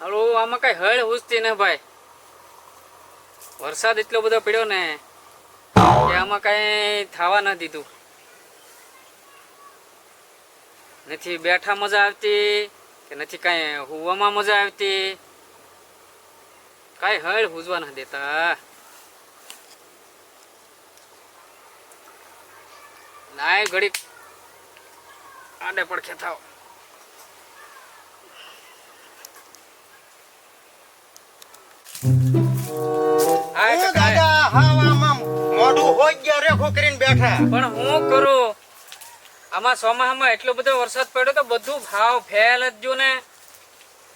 હાલો, આમાં કઈ હળ હુસતી ને ભાઈ. વરસાદ એટલો બધો પડ્યો ને કે આમાં કઈ થવા ન દીધું. નથી બેઠા મજા આવતી કે નથી કઈ હુવામાં મજા આવતી. કઈ હળ હુજવા ન દેતા. નાય ઘડીક. આડે પડખે થાવ. હું દાદા હાવામાં મોઢું હોય ગયા રેખો કરીને બેઠા. પણ હું કરું? આમાં ચોમાસામાં એટલો બધો વરસાદ પડ્યો તો બધું ભાવ ફેલ જ જો ને.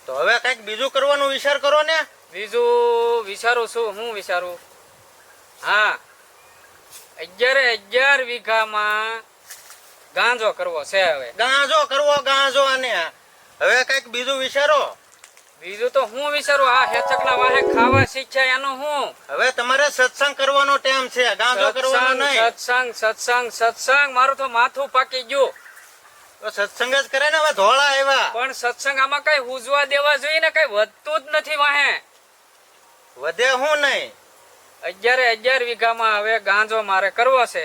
તો હવે કંઈક બીજું કરવાનો વિચાર કરો ને. બીજું વિચારું છું હું વિચારું? હા. અગિયારે અગિયાર વીઘામાં ગાંજો કરવો છે હવે. ગાંજો કરવો ગાંજો અને હવે કંઈક બીજું વિચારો. બીજું તો હું વિચારું આ હેચકના વાહે ખાવા શીખ્યા એનું હું? હવે તમારે સત્સંગ કરવાનો ટાઈમ છે ગાંજો કરવાનો નહીં. સત્સંગ સત્સંગ સત્સંગ મારું તો માથું પાકી ગયું. તો સત્સંગ જ કરે ને હવે ધોળા આવ્યા. પણ સત્સંગ આમાં કઈ ઉજવા દેવા જોઈએ ને કઈ વધતું જ નથી વાહે. વધે હું નહીં. અગિયારે અગિયાર વીઘામાં હવે ગાંજો મારે કરવો છે.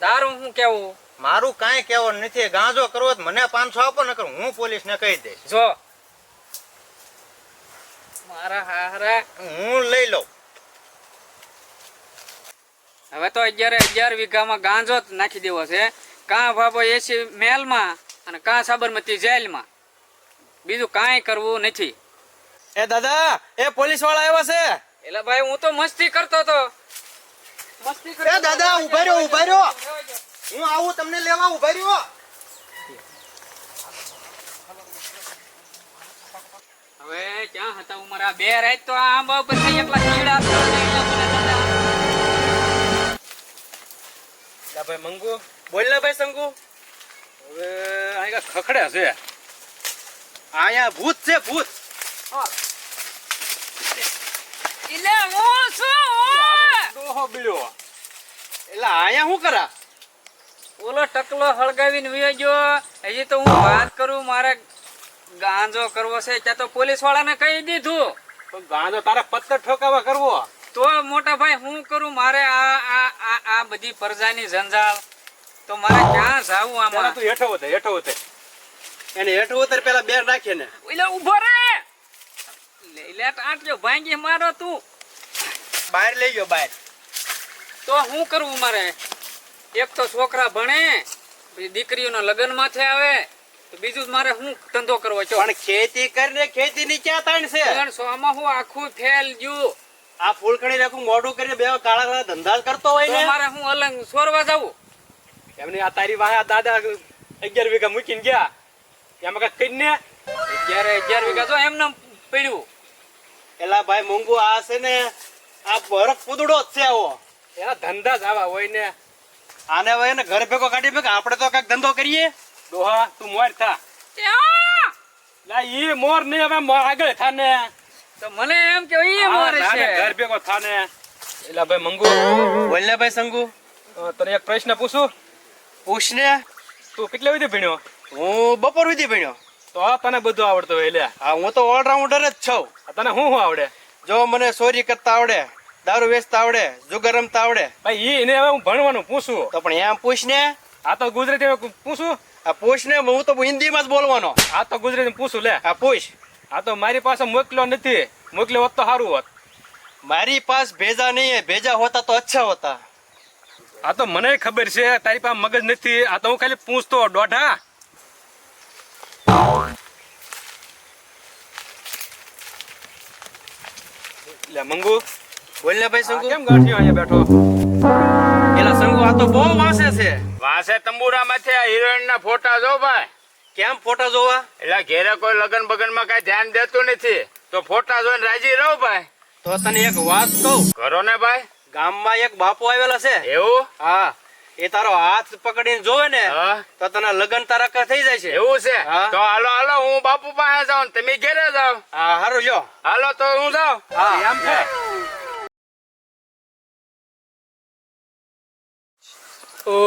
તારું હું કેવું? મારું કાંઈ કેવું નથી ગાંજો કરવો તો મને પાંચસો આપો ને હું પોલીસ ને કહી દઈશ. જો મારા હારા હું લઈ લઉં. હવે તો અગિયારે અગિયાર વીઘામાં ગાંજો જ નાખી દેવો છે. કાં બાબો એસી મહેલમાં અને કાં સાબરમતી જેલમાં. બીજું કાંઈ કરવું નથી. એ દાદા એ પોલીસવાળા આવ્યા છે. એટલે ભાઈ હું તો મસ્તી કરતો હતો. મસ્તી એ દાદા ઊભા રહ્યો. ઊભા રહ્યો. હું આવું તમને લેવા ઊભા રહ્યો. હવે ક્યાં હતા હું બે રાત તો આ આંબા ઉપર એકલા કીડા તો ને અહીંયા મને ધંધા. લા ભાઈ મંગુ? બોલ ને ભાઈ સંગુ. હવે અહીંયા ખખડે છે. અહીંયા ભૂત છે ભૂત. એટલે હું છું ડોહો બીડો. એટલે અહીંયા શું કરા? ઓલો ટકલો હળગાવીને વયો હજી તો હું વાત કરું મારે ગાંજો કરવો છે ત્યાં તો પોલીસ વાળાને કહી દીધું. તો ગાંજો તારે પત્તર ઠોકાવા કરવો? તો મોટા ભાઈ હું કરું? મારે આ આ આ આ બધી પ્રજાની જંજાળ. તો મારે ક્યાં જાવું આમાં? તું હેઠો ઉતર હેઠો ઉતર. એને હેઠો ઉતર પેલા બેર નાખીએ ને. એટલે ઊભો રે! લે લે આટલો ભાંગી મારો તું. બહાર લઈ ગયો બહાર. તો હું કરવું મારે? એક તો છોકરા ભણે દીકરીઓના લગ્ન માથે આવે. બીજું મારે હું ધંધો કરવો છો? પણ ખેતી કરીને ખેતી ની ક્યાં તાણ છે? સોમાં હું આખું ફેલ ગયું. આ ફૂલકણી રાખું મોઢું કરીને બે કાળા કાળા ધંધા કરતો હોય ને. મારે હું અલંગ સોરવા જાવું એમની આ તારી વાહે દાદા અગિયાર વીઘા મૂકીને ગયા. એમાં કઈ કરીને અગિયાર અગિયાર વીઘા જો એમને પડ્યું. એલા ભાઈ મૂંગુ આ છે ને આ બરફ પૂદડો જ છે આવો. એના ધંધા જ આવા હોય ને. આને હોય ને ઘર ભેગો કાઢી ભેગા આપણે તો કંઈક ધંધો કરીએ. ડોહા તું મોર થા. લા ઈ મોર નહીં હવે મોર આગળ થા ને તો મને એમ કે ઈ મોર છે. ઘર ભેગો થા ને એલા ભાઈ મંગુ. બોલને ભાઈ સંગુ. તને એક પ્રશ્ન પૂછું? પૂછ ને તું કેટલે સુધી ભણ્યો? હું બપોર સુધી ભણ્યો. તો આ તને બધું આવડતું હોય લે. હા હું તો ઓલરાઉન્ડર જ છું. તને શું શું આવડે? જો મને સોરી કરતા આવડે દારૂ વેચતા આવડે જુગાર રમતા આવડે. ભાઈ ઈ એને હવે હું ભણવાનું પૂછું. તો પણ એમ પૂછ ને આ તો ગુજરાતી પૂછું? આ પૂછ ને હું તો હિન્દીમાં જ બોલવાનો. આ તો ગુજરાતી પૂછું લે. આ પૂછ. આ તો મારી પાસે મોકલ્યો નથી. મોકલ્યો હોત તો સારું હોત. મારી પાસે ભેજા નહીં હે ભેજા હોતા તો અચ્છા હોતા. આ તો મને ખબર છે તારી પાસે મગજ નથી. આ તો હું ખાલી પૂછતો દોઢા. લે મંગુ. બોલ ને ભાઈ શંકુ. કેમ ગાંઠિયો અહીંયા બેઠો? એલા શંકુ આ તો બહુ વાસે છે. વાસે તંબુરા માંથી આ હિરોઈન ના ફોટા જો ભાઈ. કેમ ફોટા જોવા? એટલે ઘેરે કોઈ લગન બગનમાં કઈ ધ્યાન દેતું નથી. તો ફોટા જોઈને રાજી રહો ભાઈ. તો તને એક વાત કહું. કરો ને ભાઈ. ગામમાં એક બાપુ આવેલા છે. એવું? હા. એ તારો હાથ પકડીને જોવે ને હા. તો તને લગન તારા કર થઈ જાય છે. એવું છે? હા. તો હાલો હાલો હું બાપુ પાસે જાઉં તમે ઘેરે જાવ હા હારું લ્યો હાલો તો હું જાઉં. હા. એમ છે મારો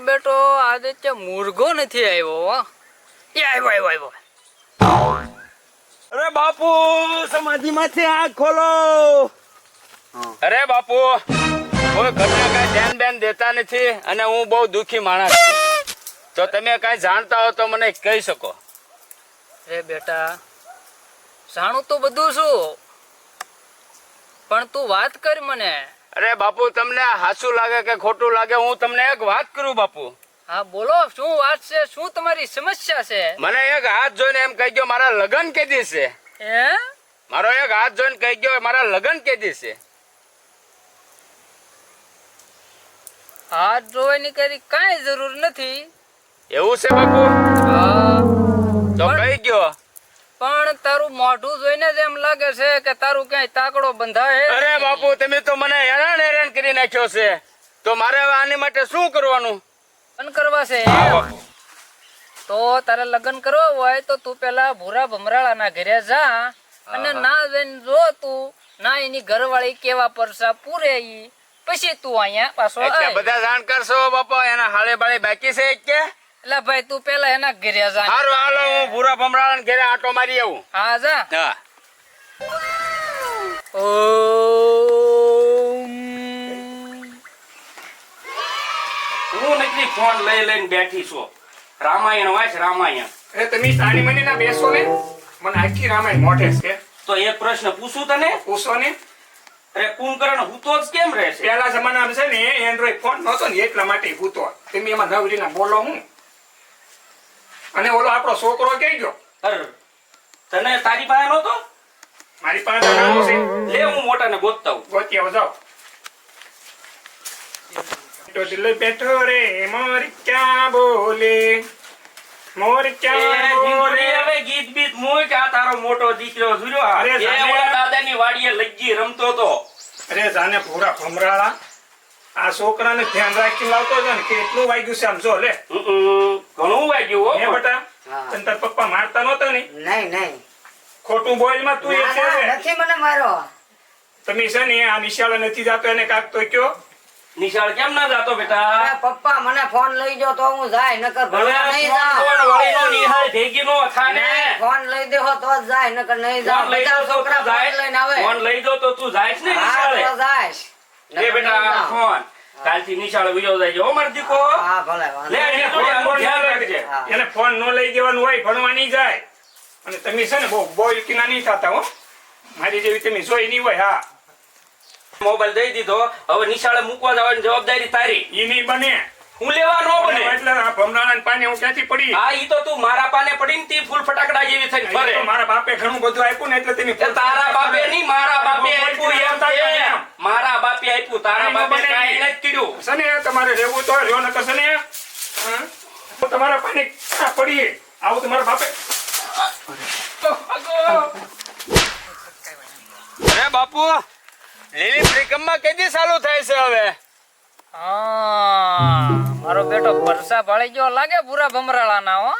બેટો આદિત્ય મુર્ગો નથી આવ્યો એ આવ્યો આવ્યો આવ્યો. અરે બાપુ સમાધિ માંથી આંખ ખોલો. અરે બાપુ કોઈ ઘટના કઈ ધ્યાન બેન દેતા નથી અને હું બહુ દુખી માણસ છું. તો તમે કઈ જાણતા હો તો મને કહી શકો. રે બેટા જાણું તો બધું શું પણ તું વાત કર મને. અરે બાપુ તમને હાસું લાગે કે ખોટું લાગે હું તમને એક વાત કરું બાપુ. હા બોલો શું વાત છે? શું તમારી સમસ્યા છે? મને એક હાથ જોઈને એમ કહી ગયો મારા લગ્ન કેદી છે? હે? મારો એક હાથ જોઈને કહી ગયો મારા લગ્ન કેદી છે? હાથ જોવાની કરી કાંઈ જરૂર નથી. એવું છે બાપુ? તો કઈ ગયો પણ તારું મોઢું જોઈને જ એમ લાગે છે કે તારું ક્યાંય તાકડો બંધાય. અરે બાપુ તમે તો મને હેરાન હેરાન કરી નાખ્યો છે. તો મારે હવે આની માટે શું કરવાનું? લગ્ન કરવા છે તો તારે લગ્ન કરવા હોય તો તું પેલા ભૂરા ભમરાળાના ઘરે જા અને ના જઈને જો તું ના એની ઘરવાળી કેવા પરસા પૂરે ઈ. પછી તું અહીંયા પાછો. બધા જાણ કરશો બાપા એના હાલે બાળે બાકી છે કે? એટલે ભાઈ તું પેલા એના ઘરે જા. હારું હાલો હું ભૂરા ભમરાળા ઘરે આટો મારી આવું. હા જા. હા. હું નકલી ફોન લઈ લઈને બેઠી છું. રામાયણ વાંચ રામાયણ. એ તમે સાની મને ના બેસો ને. મને આખી રામાયણ મોઢે છે. તો એક પ્રશ્ન પૂછું તને? પૂછો ને. અરે કુંભકર્ણ હું તો જ કેમ રહેશે? પેલા જમાનામાં છે ને એન્ડ્રોઈડ ફોન નહોતો ને એટલા માટે ભૂતો તમે એમાં નવરીના બોલો હું. અને ઓલો આપણો છોકરો ક્યાં ગયો? અરે તને તારી પાસે નહોતો? મારી પાસે નાનો છે. લે હું મોટાને ગોતતા હું ગોતી આવો જાઓ. તો દિલ બેઠો રે મોર ક્યાં બોલે? મોર ક્યાં બોલે? હવે ગીત બીત મૂક આ તારો મોટો દીકરો જોયો. અરે દાદાની વાડીએ લગી રમતો તો અરે જાને પૂરા ભમરાળા. આ છોકરાને ધ્યાન રાખી લાવતો છે ને કેટલું વાગ્યું છે આમ જો લે. ઘણું વાગ્યું હે. હો બેટા તને તાર પપ્પા મારતા નહોતા ને? નહીં નહીં. ખોટું બોલમાં તું એ છે નથી મને મારો. તમે છે ને આ નિશાળે નથી જાતો એને કાક તો કયો નિશાળ કેમ ના જાતો બેટા? પપ્પા મને ફોન લઈ જો તો હું જાય નકર ભલે ભણવા નહીં ફોન વળી નો નિહાળ ભેગી નો ખાને ફોન લઈ દેહો તો જાય નકર નહીં દો તો છોકરા ફોન લઈને આવે. ફોન લઈ દો તો તું જાય ને હા, તો જાયશ. લે બેટા. ફોન. કાલથી નિશાળે વિયો જાય હો માર દીકો? હા ભલે લે રાખજે. એને ફોન નો લઈ જવાનું હોય ભણવા નહીં જાય. અને તમે છે ને બહુ બોલ કિના નહીં થતા હો. મારી જેવી તમે જોઈ નહીં હોય હા. મોબાઈલ દઈ દીધો. હવે નિશાળે મૂકવા જવાની જવાબદારી તારી. એ નહીં બને. હું લેવા નો બને. એટલે આ ભમરાના પાને હું ક્યાંથી પડી? હા ઈ તો તું મારા પાને પડીને તી ફૂલ ફટાકડા જેવી થઈ ફરે. તો મારા બાપે ઘણું બધું આપ્યું ને એટલે તેની તારા બાપે નહીં મારા બાપે આપ્યું. એમ મારા બાપે આપ્યું તારા ન બાપે કાઈ. નથી કર્યું છે તમારે રહેવું તો રહ્યો નકર સને. ને હા? તો તમારા પાને પડીએ? આવું તમારા બાપે. અરે બાપુ લીલી પ્રિકમમાં કેદી ચાલુ થાય છે હવે? હા મારો બેટો પરસા ભાળી ગયો. લાગે પૂરા ભમરાળાના હો.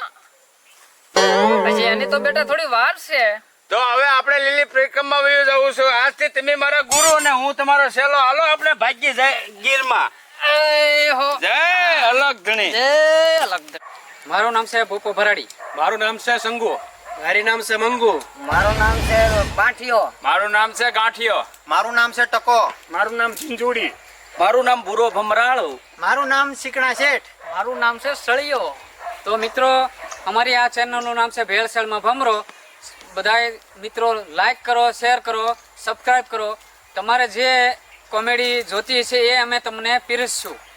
પછી એની તો બેટા થોડી વાર છે. તો હવે આપણે લીલી પ્રિકમમાં વયો જવું છું. આજથી તમે મારા ગુરુ અને હું તમારો સેલો હાલો આપણે ભાગી જાય ગીરમાં. જય અલગ ધણી. જય અલગ મારું નામ છે ભૂપો ભરાડી. મારું નામ છે સંગુ. મારી નામ છે મંગુ. મારું નામ છે પાઠિયો મારું નામ છે ગાંઠિયો. મારું નામ છે ટકો. મારું નામ ઝીંઝુડી મારું નામ ભૂરો ભમરાળ. મારું નામ સિકણા શેઠ. મારું નામ છે સળિયો. તો મિત્રો અમારી આ ચેનલનું નામ છે ભેળસેળમાં ભમરો. બધાય મિત્રો લાઈક કરો શેર કરો સબસ્ક્રાઈબ કરો. તમારે જે કોમેડી જોતી છે એ અમે તમને પીરસશું.